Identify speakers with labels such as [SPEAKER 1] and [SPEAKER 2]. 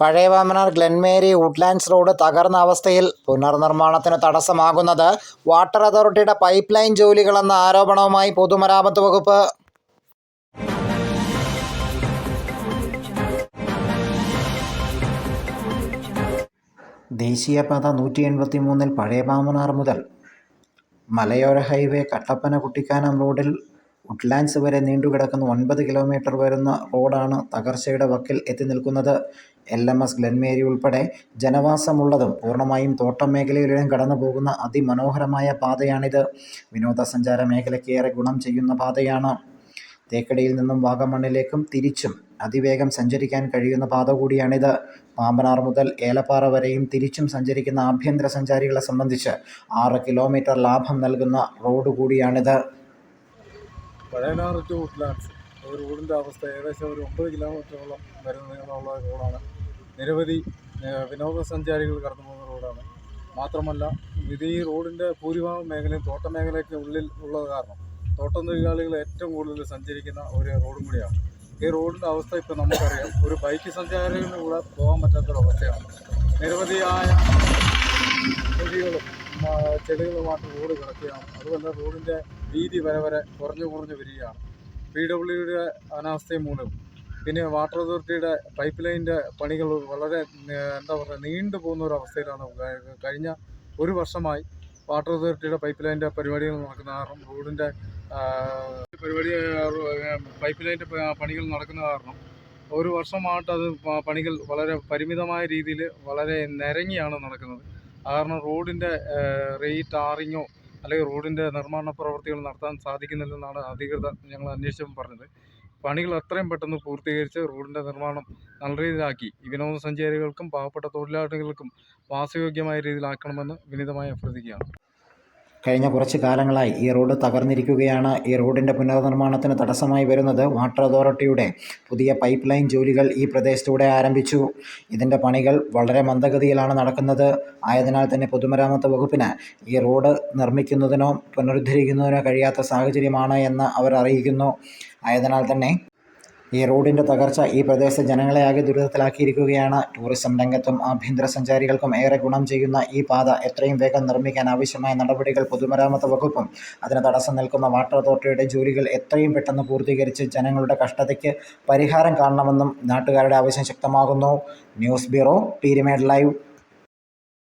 [SPEAKER 1] പഴയ വാമനാർ Glenmary Woodlands road തകർന്ന അവസ്ഥയിൽ പുനർനിർമ്മാണത്തിന് തടസ്സമാകുന്നത് വാട്ടർ അതോറിറ്റിയുടെ പൈപ്പ് ലൈൻ ജോലികളെന്ന ആരോപണവുമായി പൊതുമരാമത്ത് വകുപ്പ്. ദേശീയപാത നൂറ്റി എൺപത്തി മൂന്നിൽ പഴയ വാമനാർ മുതൽ മലയോര ഹൈവേ കട്ടപ്പന കുട്ടിക്കാനം റോഡിൽ വുഡ്ലാൻഡ്സ് വരെ നീണ്ടുകിടക്കുന്ന ഒൻപത് കിലോമീറ്റർ വരുന്ന റോഡാണ് തകർച്ചയുടെ വക്കിൽ എത്തി നിൽക്കുന്നത്. എൽ എം എസ് ഗ്ലെൻമേരി ഉൾപ്പെടെ ജനവാസമുള്ളതും പൂർണമായും തോട്ടം മേഖലയിലൂടെയും കടന്നു പോകുന്ന അതിമനോഹരമായ പാതയാണിത്. വിനോദസഞ്ചാര മേഖലയ്ക്ക് ഏറെ ഗുണം ചെയ്യുന്ന പാതയാണ്. തേക്കടിയിൽ നിന്നും വാഗമണ്ണിലേക്കും തിരിച്ചും അതിവേഗം സഞ്ചരിക്കാൻ കഴിയുന്ന പാത കൂടിയാണിത്. പാമ്പനാർ മുതൽ ഏലപ്പാറ വരെയും തിരിച്ചും സഞ്ചരിക്കുന്ന ആഭ്യന്തര സഞ്ചാരികളെ സംബന്ധിച്ച് ആറ് കിലോമീറ്റർ ലാഭം നൽകുന്ന റോഡ് കൂടിയാണിത്.
[SPEAKER 2] പഴയനാർ ടു വുഡ്ലാൻഡ്സ് റോഡിന്റെ അവസ്ഥ ഏകദേശം ഒരു ഒമ്പത് കിലോമീറ്ററോളം വരുന്ന നീളമുള്ള റോഡാണ് നിരവധി വിനോദസഞ്ചാരികൾ കടന്നു പോകുന്ന റോഡാണ് മാത്രമല്ല ഇത് ഈ റോഡിന്റെ ഭൂരിഭാഗം മേഖലയും തോട്ട മേഖലയ്ക്ക് ഉള്ളിൽ ഉള്ളത് കാരണം തോട്ടം തൊഴിലാളികൾ ഏറ്റവും കൂടുതൽ സഞ്ചരിക്കുന്ന ഒരു റോഡും കൂടിയാണ്. ഈ റോഡിന്റെ അവസ്ഥ ഇപ്പോൾ നമുക്കറിയാം. ഒരു ബൈക്ക് സഞ്ചാരികളുടെ പോകാൻ പറ്റാത്തൊരവസ്ഥയാണ്. നിരവധിയായ ആ, ചെടികളുമായിട്ട് റോഡ് കിടക്കുകയാണ്. അതുപോലെ റോഡിന്റെ വീതി വരെ വരെ കുറഞ്ഞു കുറഞ്ഞു വരികയാണ്. പി ഡബ്ല്യുയുടെ അനാസ്ഥയും മൂലം. പിന്നെ വാട്ടർ അതോറിറ്റിയുടെ പൈപ്പ് ലൈനിന്റെ പണികൾ വളരെ എന്താ പറയുക നീണ്ടു പോകുന്ന ഒരു അവസ്ഥയിലാണ്. കഴിഞ്ഞ ഒരു വർഷമായി വാട്ടർ അതോറിറ്റിയുടെ പൈപ്പ് ലൈനിന്റെ പരിപാടികൾ നടക്കുന്ന കാരണം റോഡിന്റെ പരിപാടി പൈപ്പ് ലൈനിന്റെ പണികൾ നടക്കുന്ന കാരണം ഒരു വർഷമായിട്ട് അത് പണികൾ വളരെ പരിമിതമായ രീതിയിൽ വളരെ നിരങ്ങിയാണ് നടക്കുന്നത്. കാരണം റോഡിന്റെ റേറ്റ് ആറിഞ്ഞോ അല്ലെങ്കിൽ റോഡിന്റെ നിർമ്മാണ പ്രവർത്തികൾ നടത്താൻ സാധിക്കുന്നില്ലെന്നാണ് അധികൃതർ ഞങ്ങൾ അന്വേഷിച്ചപ്പോൾ പറഞ്ഞത്. പണികൾ എത്രയും പെട്ടെന്ന് പൂർത്തീകരിച്ച് റോഡിന്റെ നിർമ്മാണം നല്ല രീതിയിലാക്കി. വിനോദസഞ്ചാരികൾക്കും പാവപ്പെട്ട തൊഴിലാളികൾക്കും വാസയോഗ്യമായ രീതിയിലാക്കണമെന്ന് വിനീതമായി അഭ്യർത്ഥിക്കുകയാണ്.
[SPEAKER 1] കഴിഞ്ഞ കുറച്ച് കാലങ്ങളായി ഈ റോഡ് തകർന്നിരിക്കുകയാണ്. ഈ റോഡിന്റെ പുനർനിർമ്മാണത്തിന് തടസ്സമായി വരുന്നത് വാട്ടർ അതോറിറ്റിയുടെ പുതിയ പൈപ്പ് ലൈൻ ജോലികൾ ഈ പ്രദേശത്തൂടെ ആരംഭിച്ചു. ഇതിന്റെ പണികൾ വളരെ മന്ദഗതിയിലാണ് നടക്കുന്നത്. ആയതിനാൽ തന്നെ പൊതുമരാമത്ത് വകുപ്പിന് ഈ റോഡ് നിർമ്മിക്കുന്നതിനോ പുനരുദ്ധരിക്കുന്നതിനോ കഴിയാത്ത സാഹചര്യമാണ് എന്ന് അവർ അറിയിക്കുന്നു. ആയതിനാൽ തന്നെ ഈ റോഡിന്റെ തകർച്ച ഈ പ്രദേശത്തെ ജനങ്ങളെ ആകെ ദുരിതത്തിലാക്കിയിരിക്കുകയാണ്. ടൂറിസം രംഗത്തും ആഭ്യന്തര സഞ്ചാരികൾക്കും ഏറെ ഗുണം ചെയ്യുന്ന ഈ പാത എത്രയും വേഗം നിർമ്മിക്കാൻ ആവശ്യമായ നടപടികൾ പൊതുമരാമത്ത് വകുപ്പും അതിന് തടസ്സം നിൽക്കുന്ന വാട്ടർ അതോറിറ്റിയുടെ ജോലികൾ എത്രയും പെട്ടെന്ന് പൂർത്തീകരിച്ച് ജനങ്ങളുടെ കഷ്ടതയ്ക്ക് പരിഹാരം കാണണമെന്നും നാട്ടുകാരുടെ ആവശ്യം ശക്തമാകുന്നു. News bureau Peermade live.